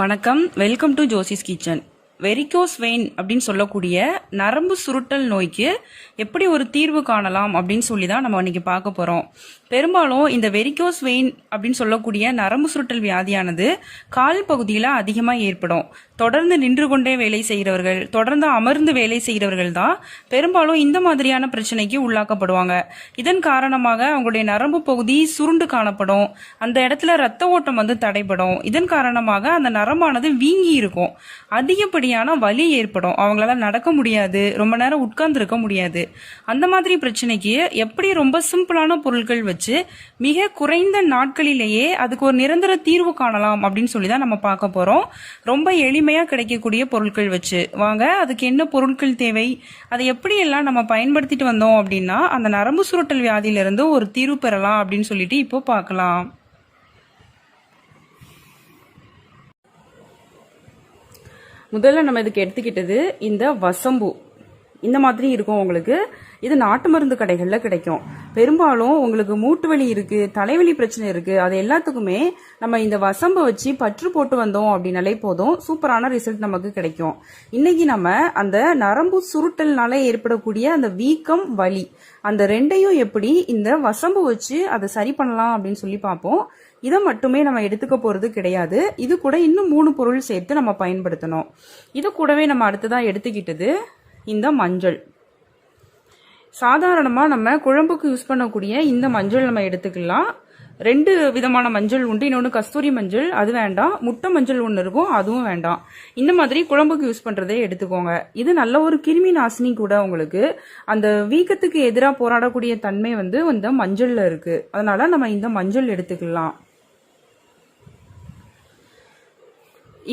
வணக்கம். Welcome to Josie's kitchen varicose vein அப்படின்னு சொல்லக்கூடிய நரம்பு சுருட்டல் நோய்க்கு எப்படி ஒரு தீர்வு காணலாம் அப்படின்னு சொல்லி தான் நம்ம இன்னைக்கு பார்க்க போகிறோம் பெரும்பாலும் இந்த வெரிகோஸ் வெயின் அப்படின்னு சொல்லக்கூடிய நரம்பு சுருட்டல் வியாதியானது கால் பகுதியில் அதிகமாக ஏற்படும். தொடர்ந்து நின்று கொண்டே வேலை செய்கிறவர்கள் தொடர்ந்து அமர்ந்து வேலை செய்கிறவர்கள் தான் பெரும்பாலும் இந்த மாதிரியான பிரச்சனைக்கு உள்ளாக்கப்படுவாங்க. இதன் காரணமாக அவங்களுடைய நரம்பு பகுதி சுருண்டு காணப்படும். அந்த இடத்துல ரத்த ஓட்டம் வந்து தடைபடும். இதன் காரணமாக அந்த நரம்பானது வீங்கி இருக்கும். அதிகப்படி அதிகப்படியான வலி ஏற்படும். அவங்களால நடக்க முடியாது. ரொம்ப நேரம் உட்கார்ந்துருக்க முடியாது. அந்த மாதிரி பிரச்சனைக்கு எப்படி ரொம்ப சிம்பிளான பொருட்கள் வச்சு மிக குறைந்த நாட்களிலேயே அதுக்கு ஒரு நிரந்தர தீர்வு காணலாம் அப்படின்னு சொல்லி தான் நம்ம பார்க்க போகிறோம் ரொம்ப எளிமையாக கிடைக்கக்கூடிய பொருட்கள் வச்சு. வாங்க அதுக்கு என்ன பொருட்கள் தேவை? அதை எப்படி எல்லாம் நம்ம பயன்படுத்திட்டு வந்தோம் அப்படின்னா அந்த நரம்பு சுருட்டல் வியாதியிலிருந்து ஒரு தீர்வு பெறலாம் அப்படின்னு சொல்லிட்டு இப்போ பார்க்கலாம். முதல்ல நம்ம இதுக்கு எடுத்துக்கிட்டது இந்த வசம்பு. இந்த மாதிரி இருக்கும் உங்களுக்கு. இது நாட்டு மருந்து கடைகளில் கிடைக்கும். பெரும்பாலும் உங்களுக்கு மூட்டு வலி இருக்கு தலைவலி பிரச்சனை இருக்கு. அது எல்லாத்துக்குமே நம்ம இந்த வசம்பை வச்சு பற்று போட்டு வந்தோம் அப்படின்னாலே போதும். சூப்பரான ரிசல்ட் நமக்கு கிடைக்கும். இன்னைக்கு நம்ம அந்த நரம்பு சுருட்டல்னால ஏற்படக்கூடிய அந்த வீக்கம் வலி அந்த ரெண்டையும் எப்படி இந்த வசம்பு வச்சு அதை சரி பண்ணலாம் அப்படின்னு சொல்லி பார்ப்போம். இதை மட்டுமே நம்ம எடுத்துக்க போறது கிடையாது. இது கூட இன்னும் மூணு பொருள் சேர்த்து நம்ம பயன்படுத்தணும். இது கூடவே நம்ம அடுத்ததான் எடுத்துக்கிட்டது இந்த மஞ்சள். சாதாரணமாக நம்ம குழம்புக்கு யூஸ் பண்ணக்கூடிய இந்த மஞ்சள் நம்ம எடுத்துக்கலாம். ரெண்டு விதமான மஞ்சள் உண்டு. இன்னொன்று கஸ்தூரி மஞ்சள். அது வேண்டாம். முட்டை மஞ்சள் ஒன்று இருக்கும். அதுவும் வேண்டாம். இந்த மாதிரி குழம்புக்கு யூஸ் பண்ணுறதே எடுத்துக்கோங்க. இது நல்ல ஒரு கிருமி நாசினி கூட உங்களுக்கு. அந்த வீக்கத்துக்கு எதிராக போராடக்கூடிய தன்மை வந்து இந்த மஞ்சளில் இருக்குது அதனால் நம்ம இந்த மஞ்சள் எடுத்துக்கலாம்.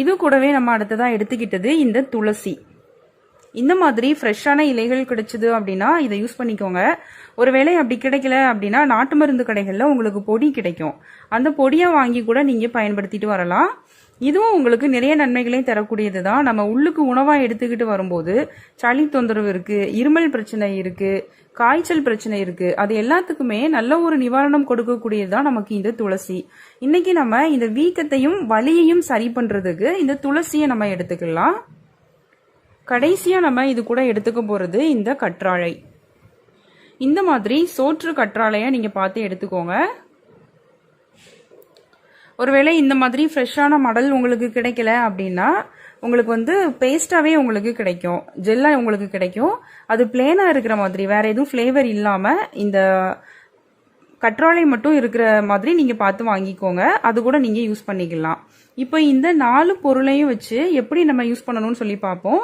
இது கூடவே நம்ம அடுத்ததாக எடுத்துக்கிட்டது இந்த துளசி. இந்த மாதிரி ஃப்ரெஷ்ஷான இலைகள் கிடைச்சிது அப்படின்னா இதை யூஸ் பண்ணிக்கோங்க. ஒருவேளை அப்படி கிடைக்கல அப்படின்னா நாட்டு மருந்து கடைகளில் உங்களுக்கு பொடி கிடைக்கும். அந்த பொடியை வாங்கி கூட நீங்கள் பயன்படுத்திட்டு வரலாம். இதுவும் உங்களுக்கு நிறைய நன்மைகளையும் தரக்கூடியது தான். நம்ம உள்ளுக்கு உணவாக எடுத்துக்கிட்டு வரும்போது சளி தொந்தரவு இருக்குது இருமல் பிரச்சனை இருக்குது காய்ச்சல் பிரச்சனை இருக்கு. அது எல்லாத்துக்குமே நல்ல ஒரு நிவாரணம் கொடுக்கக்கூடியது தான் நமக்கு இந்த துளசி. இன்னைக்கு நம்ம இந்த வீக்கத்தையும் வலியையும் சரி பண்றதுக்கு இந்த துளசியை நம்ம எடுத்துக்கலாம். கடைசியா நம்ம இது கூட எடுத்துக்க போறது இந்த கற்றாழை. இந்த மாதிரி சோற்று கற்றாழைய நீங்க பார்த்து எடுத்துக்கோங்க. ஒருவேளை இந்த மாதிரி ஃப்ரெஷ்ஷான மடல் உங்களுக்கு கிடைக்கல அப்படின்னா உங்களுக்கு வந்து பேஸ்டாவே உங்களுக்கு கிடைக்கும். ஜெல்லா உங்களுக்கு கிடைக்கும். அது பிளேனா இருக்கிற மாதிரி வேற எதுவும் ஃப்ளேவர் இல்லாம இந்த கற்றாழை மட்டும் இருக்கிற மாதிரி நீங்க பார்த்து வாங்கிக்கோங்க. அது கூட நீங்க யூஸ் பண்ணிக்கலாம். இப்போ இந்த நாலு பொருளையும் வச்சு எப்படி நம்ம யூஸ் பண்ணணும்னு சொல்லி பார்ப்போம்.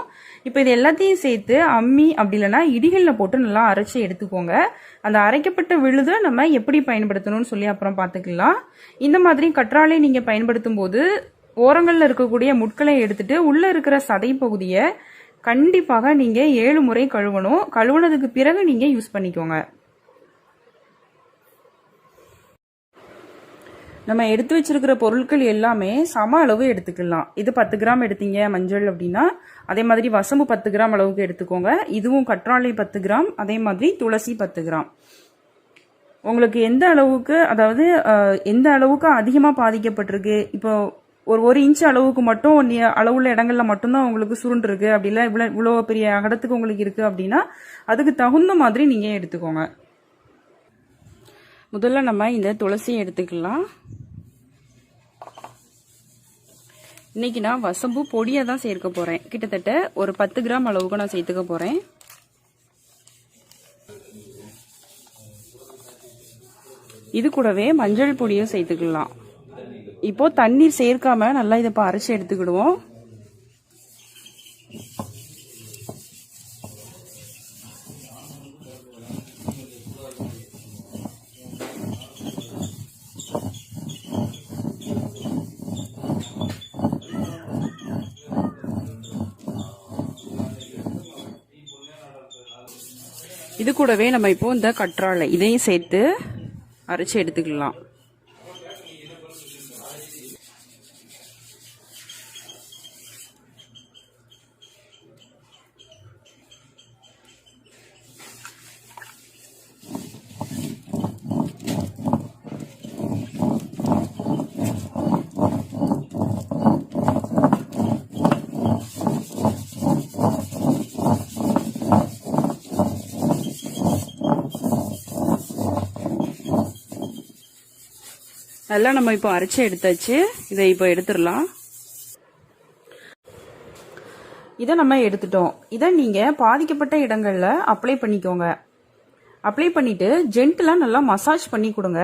இப்போ இது எல்லாத்தையும் சேர்த்து அம்மி அப்படி இல்லைன்னா இடிகளில் போட்டு நல்லா அரைச்சி எடுத்துக்கோங்க. அந்த அரைக்கப்பட்ட விழுதை நம்ம எப்படி பயன்படுத்தணும்னு சொல்லி அப்புறம் பார்த்துக்கலாம். இந்த மாதிரி கற்றாழை நீங்கள் பயன்படுத்தும் போது ஓரங்களில் இருக்கக்கூடிய முட்களை எடுத்துட்டு உள்ள இருக்கிற சதை பகுதியை கண்டிப்பாக நீங்கள் ஏழு முறை கழுவணும். கழுவுனதுக்கு பிறகு நீங்கள் யூஸ் பண்ணிக்கோங்க. நம்ம எடுத்து வச்சிருக்கிற பொருட்கள் எல்லாமே சம அளவு எடுத்துக்கலாம். இது பத்து கிராம் எடுத்தீங்க மஞ்சள் அப்படின்னா அதே மாதிரி வசம்பு பத்து கிராம் அளவுக்கு எடுத்துக்கோங்க. இதுவும் கற்றாழை பத்து கிராம் அதே மாதிரி துளசி பத்து கிராம். உங்களுக்கு எந்த அளவுக்கு அதாவது எந்த அளவுக்கு அதிகமாக பாதிக்கப்பட்டிருக்கு? இப்போ ஒரு ஒரு இன்ச் அளவுக்கு மட்டும் நீ- அளவுள்ள இடங்கள்ல மட்டும்தான் உங்களுக்கு சுருண்டு இருக்கு அப்படி இல்லை இவ்வளோ இவ்வளோ பெரிய அகடத்துக்கு உங்களுக்கு இருக்கு அப்படின்னா அதுக்கு தகுந்த மாதிரி நீங்க எடுத்துக்கோங்க. முதல்ல நம்ம இந்த துளசியை எடுத்துக்கலாம். இன்னைக்கு நான் வசம்பு பொடியை தான் சேர்க்க போறேன். கிட்டத்தட்ட ஒரு பத்து கிராம் அளவுக்கு நான் சேர்த்துக்க போறேன். இது கூடவே மஞ்சள் பொடியும் சேர்த்துக்கலாம். இப்போ தண்ணீர் சேர்க்காம நல்லா இதை இப்போ அரைச்சி எடுத்துக்கிடுவோம். இது கூடவே நம்ம இப்போ இந்த கற்றாழை இதையும் சேர்த்து அரைச்சி எடுத்துக்கலாம். அதெல்லாம் நம்ம இப்போ அரைச்சி எடுத்தாச்சு. இதை இப்போ எடுத்துடலாம். இதை நம்ம எடுத்துட்டோம். இதை நீங்கள் பாதிக்கப்பட்ட இடங்களில் அப்ளை பண்ணிக்கோங்க. அப்ளை பண்ணிட்டு ஜென்டிலாக நல்லா மசாஜ் பண்ணி கொடுங்க.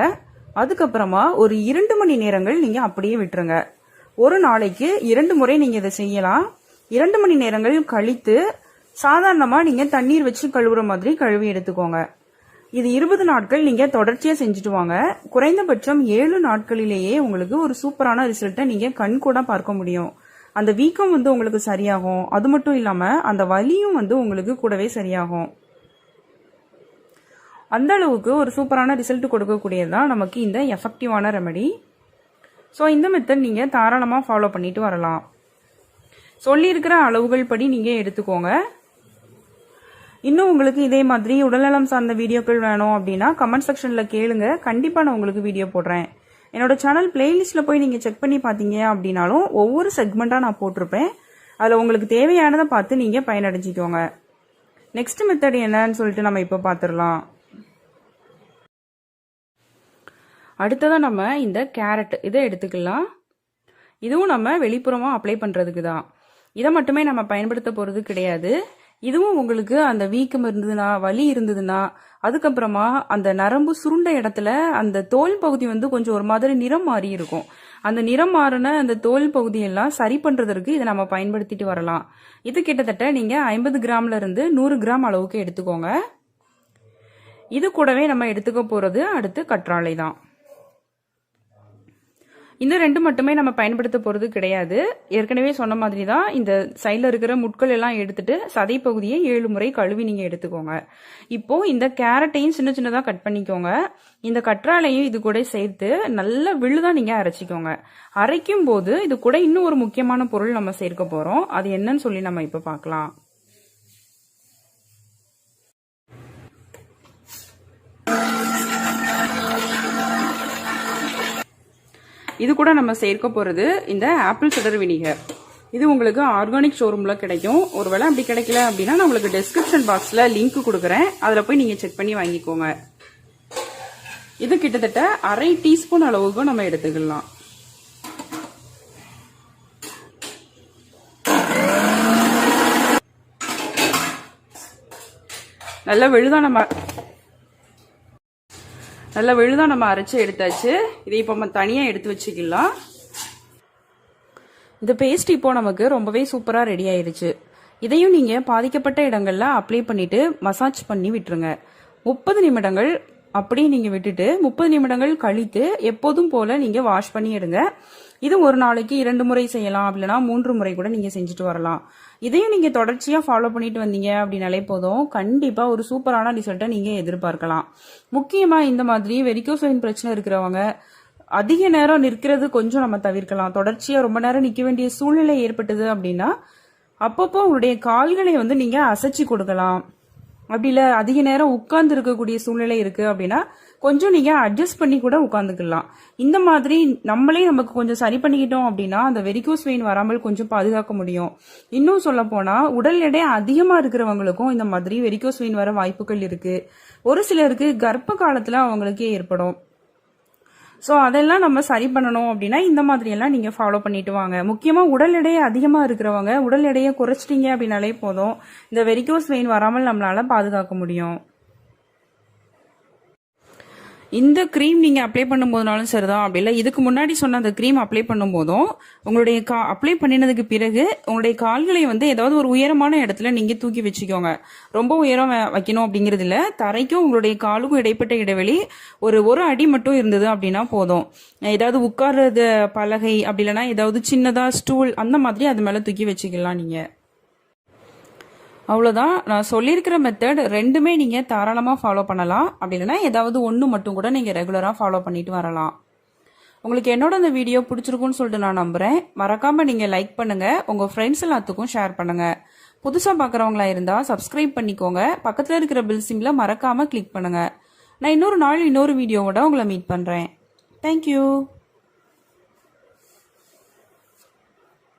அதுக்கப்புறமா ஒரு இரண்டு மணி நேரங்கள் நீங்கள் அப்படியே விட்டுருங்க. ஒரு நாளைக்கு இரண்டு முறை நீங்கள் இதை செய்யலாம். இரண்டு மணி நேரங்கள் கழித்து சாதாரணமாக நீங்கள் தண்ணீர் வச்சு கழுவுற மாதிரி கழுவி எடுத்துக்கோங்க. இது இருபது நாட்கள் நீங்கள் தொடர்ச்சியாக செஞ்சுட்டு வாங்க. குறைந்தபட்சம் ஏழு நாட்களிலேயே உங்களுக்கு ஒரு சூப்பரான ரிசல்ட்டை நீங்கள் கண் கூட பார்க்க முடியும். அந்த வீக்கம் வந்து உங்களுக்கு சரியாகும். அது மட்டும் இல்லாமல் அந்த வலியும் வந்து உங்களுக்கு கூடவே சரியாகும். அந்த அளவுக்கு ஒரு சூப்பரான ரிசல்ட் கொடுக்கக்கூடியது தான் நமக்கு இந்த எஃபெக்டிவான ரெமடி. ஸோ இந்த மெத்தட் நீங்கள் தாராளமாக ஃபாலோ பண்ணிட்டு வரலாம். சொல்லியிருக்கிற அளவுகள் படி நீங்கள் எடுத்துக்கோங்க. இன்னும் உங்களுக்கு இதே மாதிரி உடல்நலம் சார்ந்த வீடியோக்கள் வேணும் அப்படின்னா கமெண்ட் செக்ஷனில் கேளுங்க. கண்டிப்பாக நான் உங்களுக்கு வீடியோ போடுறேன். என்னோட சேனல் பிளேலிஸ்ட்டில் போய் நீங்கள் செக் பண்ணி பார்த்தீங்க அப்படின்னாலும் ஒவ்வொரு செக்மெண்ட்டாக நான் போட்டிருப்பேன். அதில் உங்களுக்கு தேவையானதை பார்த்து நீங்கள் பயனடைஞ்சிக்கோங்க. நெக்ஸ்ட் மெத்தட் என்னன்னு சொல்லிட்டு நம்ம இப்போ பார்த்துடலாம் அடுத்ததாக நம்ம இந்த கேரட் இதை எடுத்துக்கலாம். இதுவும் நம்ம வெளிப்புறமாக அப்ளை பண்ணுறதுக்கு தான் இதை மட்டுமே நம்ம பயன்படுத்த போகிறது கிடையாது. இதுவும் உங்களுக்கு அந்த வீக்கம் இருந்ததுன்னா வலி இருந்ததுன்னா அதுக்கப்புறமா அந்த நரம்பு சுருண்ட இடத்துல அந்த தோல் பகுதி வந்து கொஞ்சம் ஒரு மாதிரி நிறம் மாறி இருக்கும். அந்த நிறம் மாறின அந்த தோல் பகுதியெல்லாம் சரி பண்ணுறதற்கு இதை நம்ம பயன்படுத்திட்டு வரலாம். இது கிட்டத்தட்ட நீங்கள் ஐம்பது கிராம்ல இருந்து நூறு கிராம் அளவுக்கு எடுத்துக்கோங்க. இது கூடவே நம்ம எடுத்துக்க போகிறது அடுத்து கற்றாழை தான். இந்த ரெண்டு மட்டுமே நம்ம பயன்படுத்த போகிறது கிடையாது. ஏற்கனவே சொன்ன மாதிரி தான் இந்த சைடில் இருக்கிற முட்கள் எல்லாம் எடுத்துட்டு சதை பகுதியை ஏழு முறை கழுவி நீங்கள் எடுத்துக்கோங்க. இப்போ இந்த கேரட்டையும் சின்ன சின்னதாக கட் பண்ணிக்கோங்க. இந்த கற்றாழையும் இது கூட சேர்த்து நல்ல விழுதாக நீங்கள் அரைச்சிக்கோங்க. அரைக்கும் போது இது கூட இன்னும் ஒரு முக்கியமான பொருள் நம்ம சேர்க்க போகிறோம் அது என்னன்னு சொல்லி நம்ம இப்போ பார்க்கலாம். இது கூட நம்ம சேர்க்க போகிறது இந்த ஆப்பிள் சிடர் வினிகர். இது உங்களுக்கு ஆர்கானிக் ஷோரூமில் கிடைக்கும். ஒருவேளை அப்படி கிடைக்கல அப்படின்னா நான் உங்களுக்கு டெஸ்கிரிப்ஷன் பாக்ஸில் லிங்க் கொடுக்குறேன். அதில் போய் நீங்கள் செக் பண்ணி வாங்கிக்கோங்க. இது கிட்டத்தட்ட அரை டீஸ்பூன் அளவுக்கும் நம்ம எடுத்துக்கலாம். நல்லா வெளுதான் நம்ம நல்ல விழுதாக நம்ம அரைச்சி எடுத்தாச்சு. இதை இப்போ நம்ம தனியாக எடுத்து வச்சுக்கலாம். இந்த பேஸ்ட் இப்போ நமக்கு ரொம்பவே சூப்பராக ரெடி ஆயிடுச்சு இதையும் நீங்கள் பாதிக்கப்பட்ட இடங்களில் அப்ளை பண்ணிவிட்டு மசாஜ் பண்ணி விட்டுருங்க. முப்பது நிமிடங்கள் அப்படியே நீங்கள் விட்டுட்டு முப்பது நிமிடங்கள் கழித்து எப்போதும் போல நீங்கள் வாஷ் பண்ணி எடுங்க. இது ஒரு நாளைக்கு இரண்டு முறை செய்யலாம். அப்படின்னா மூன்று முறை கூட நீங்கள் செஞ்சுட்டு வரலாம். இதையும் நீங்கள் தொடர்ச்சியாக ஃபாலோ பண்ணிட்டு வந்தீங்க அப்படின்னாலே போதும். கண்டிப்பாக ஒரு சூப்பரான ரிசல்ட்டை நீங்கள் எதிர்பார்க்கலாம். முக்கியமாக இந்த மாதிரி வெரிகோசைன் பிரச்சனை இருக்கிறவங்க அதிக நேரம் நிற்கிறது கொஞ்சம் நம்ம தவிர்க்கலாம். தொடர்ச்சியாக ரொம்ப நேரம் நிற்க வேண்டிய சூழ்நிலை ஏற்பட்டது அப்படின்னா அப்பப்போ உங்களுடைய கால்களை வந்து நீங்கள் அசைச்சு கொடுக்கலாம். அப்படி இல்லை அதிக நேரம் உட்கார்ந்து இருக்கக்கூடிய சூழ்நிலை இருக்கு அப்படின்னா கொஞ்சம் நீங்க அட்ஜஸ்ட் பண்ணி கூட உட்காந்துக்கலாம் இந்த மாதிரி நம்மளே நமக்கு கொஞ்சம் சரி பண்ணிக்கிட்டோம் அப்படின்னா அந்த வெரிகோஸ் வெயின் வராமல் கொஞ்சம் பாதுகாக்க முடியும். இன்னும் சொல்ல போனா உடல் எடை அதிகமா இருக்கிறவங்களுக்கும் இந்த மாதிரி வெரிகோஸ் வெயின் வர வாய்ப்புகள் இருக்கு. ஒரு சிலருக்கு கர்ப்ப காலத்துல அவங்களுக்கே ஏற்படும். ஸோ அதெல்லாம் நம்ம சரி பண்ணணும் அப்படின்னா இந்த மாதிரியெல்லாம் நீங்கள் ஃபாலோ பண்ணிட்டு வாங்க. முக்கியமாக உடல் எடையை அதிகமாக இருக்கிறவங்க உடல் எடையை குறைச்சிட்டீங்க அப்படின்னாலே போதும். இந்த வெரிகோஸ் வெயின் வராமல் நம்மளால் பாதுகாக்க முடியும். இந்த க்ரீம் நீங்கள் அப்ளை பண்ணும்போதுனாலும் சரிதான். அப்படி இல்லை. இதுக்கு முன்னாடி சொன்ன அந்த க்ரீம் அப்ளை பண்ணும்போதும் உங்களுடைய கா அப்ளை பண்ணினதுக்கு பிறகு உங்களுடைய கால்களை வந்து ஏதாவது ஒரு உயரமான இடத்துல நீங்கள் தூக்கி வச்சுக்கோங்க. ரொம்ப உயரம் வைக்கணும் அப்படிங்கிறது இல்லை. தரைக்கும் உங்களுடைய காலுக்கும் இடைப்பட்ட இடைவெளி ஒரு ஒரு அடி மட்டும் இருந்தது அப்படின்னா போதும். ஏதாவது உட்கார்றது பலகை அப்படி இல்லைன்னா ஏதாவது சின்னதாக ஸ்டூல் அந்த மாதிரி அது மேலே தூக்கி வச்சுக்கலாம் நீங்கள் அவ்வளோதான் நான் சொல்லியிருக்கிற மெத்தட் ரெண்டுமே நீங்கள் தாராளமாக ஃபாலோ பண்ணலாம். அப்படி இல்லைன்னா ஏதாவது ஒன்று மட்டும் கூட நீங்கள் ரெகுலராக ஃபாலோ பண்ணிட்டு வரலாம். உங்களுக்கு என்னோட அந்த வீடியோ பிடிச்சிருக்குன்னு சொல்லிட்டு நான் நம்புகிறேன் மறக்காமல் நீங்கள் லைக் பண்ணுங்கள் உங்கள் ஃப்ரெண்ட்ஸ் எல்லாத்துக்கும் ஷேர் பண்ணுங்கள் புதுசாக பார்க்குறவங்களா இருந்தால் சப்ஸ்கிரைப் பண்ணிக்கோங்க. பக்கத்தில் இருக்கிற பில் சிம்மில் மறக்காமல் கிளிக் பண்ணுங்கள் நான் இன்னொரு நாள் இன்னொரு வீடியோவோட உங்களை மீட் பண்ணுறேன் தேங்க்யூ